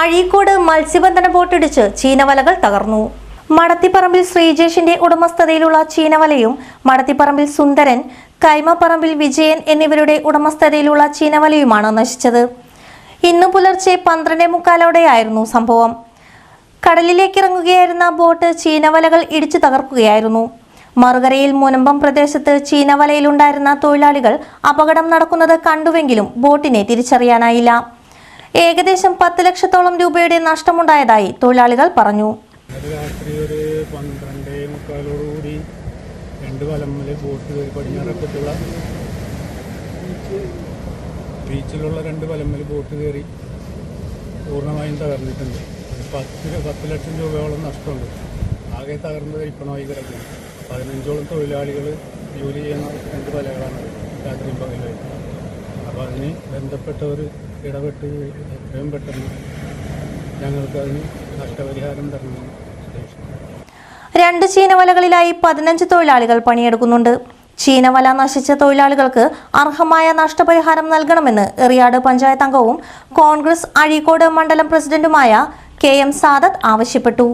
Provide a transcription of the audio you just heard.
അഴീക്കോട് മത്സ്യബന്ധന ബോട്ടിടിച്ച് ചീനവലകൾ തകർന്നു. മടത്തിപ്പറമ്പിൽ ശ്രീജേഷിന്റെ ഉടമസ്ഥതയിലുള്ള ചീനവലയും മടത്തിപ്പറമ്പിൽ സുന്ദരൻ കൈമപ്പറമ്പിൽ വിജയൻ എന്നിവരുടെ ഉടമസ്ഥതയിലുള്ള ചീനവലയുമാണ് നശിച്ചത്. ഇന്നു പുലർച്ചെ പന്ത്രണ്ടേ മുക്കാലോടെയായിരുന്നു സംഭവം. കടലിലേക്ക് കടലിലേക്കിറങ്ങുകയായിരുന്ന ബോട്ട് ചീനവലകൾ ഇടിച്ചു തകർക്കുകയായിരുന്നു. മറുകരയിൽ മുനമ്പം പ്രദേശത്ത് ചീനവലയിലുണ്ടായിരുന്ന തൊഴിലാളികൾ അപകടം നടക്കുന്നത് കണ്ടുവെങ്കിലും ബോട്ടിനെ തിരിച്ചറിയാനായില്ല. ഏകദേശം പത്ത് ലക്ഷത്തോളം രൂപയുടെ നഷ്ടമുണ്ടായതായി തൊഴിലാളികൾ പറഞ്ഞു. രാത്രി ഒരു രണ്ട് ബോട്ട് ബീച്ചിലുള്ള രണ്ട് വലമ്മൽ ബോട്ട് കയറി പൂർണമായും തകർന്നിട്ടുണ്ട്. പത്ത് പത്ത് ലക്ഷം രൂപയോളം നഷ്ടമുണ്ട്. ആകെ തകർന്നത് ഇപ്പണമായി കിടക്കുന്നു. പതിനഞ്ചോളം തൊഴിലാളികൾ ജോലി ചെയ്യുന്ന രണ്ട് വലകളാണ് രാത്രിയും പകലായിട്ട് അപ്പോൾ അതിന് ബന്ധപ്പെട്ടവർ ഇടപെട്ട് എത്രയും പെട്ടെന്ന് ഞങ്ങൾക്ക് അതിന് നഷ്ടപരിഹാരം തരണമെന്ന് രണ്ട് ചീനവലകളിലായി പതിനഞ്ച് തൊഴിലാളികൾ പണിയെടുക്കുന്നുണ്ട്. ചീനവല നശിച്ച തൊഴിലാളികൾക്ക് അർഹമായ നഷ്ടപരിഹാരം നൽകണമെന്ന് എറിയാട് പഞ്ചായത്ത് അംഗവും കോൺഗ്രസ് അഴീക്കോട് മണ്ഡലം പ്രസിഡന്റുമായ കെ എം സാദത്ത് ആവശ്യപ്പെട്ടു.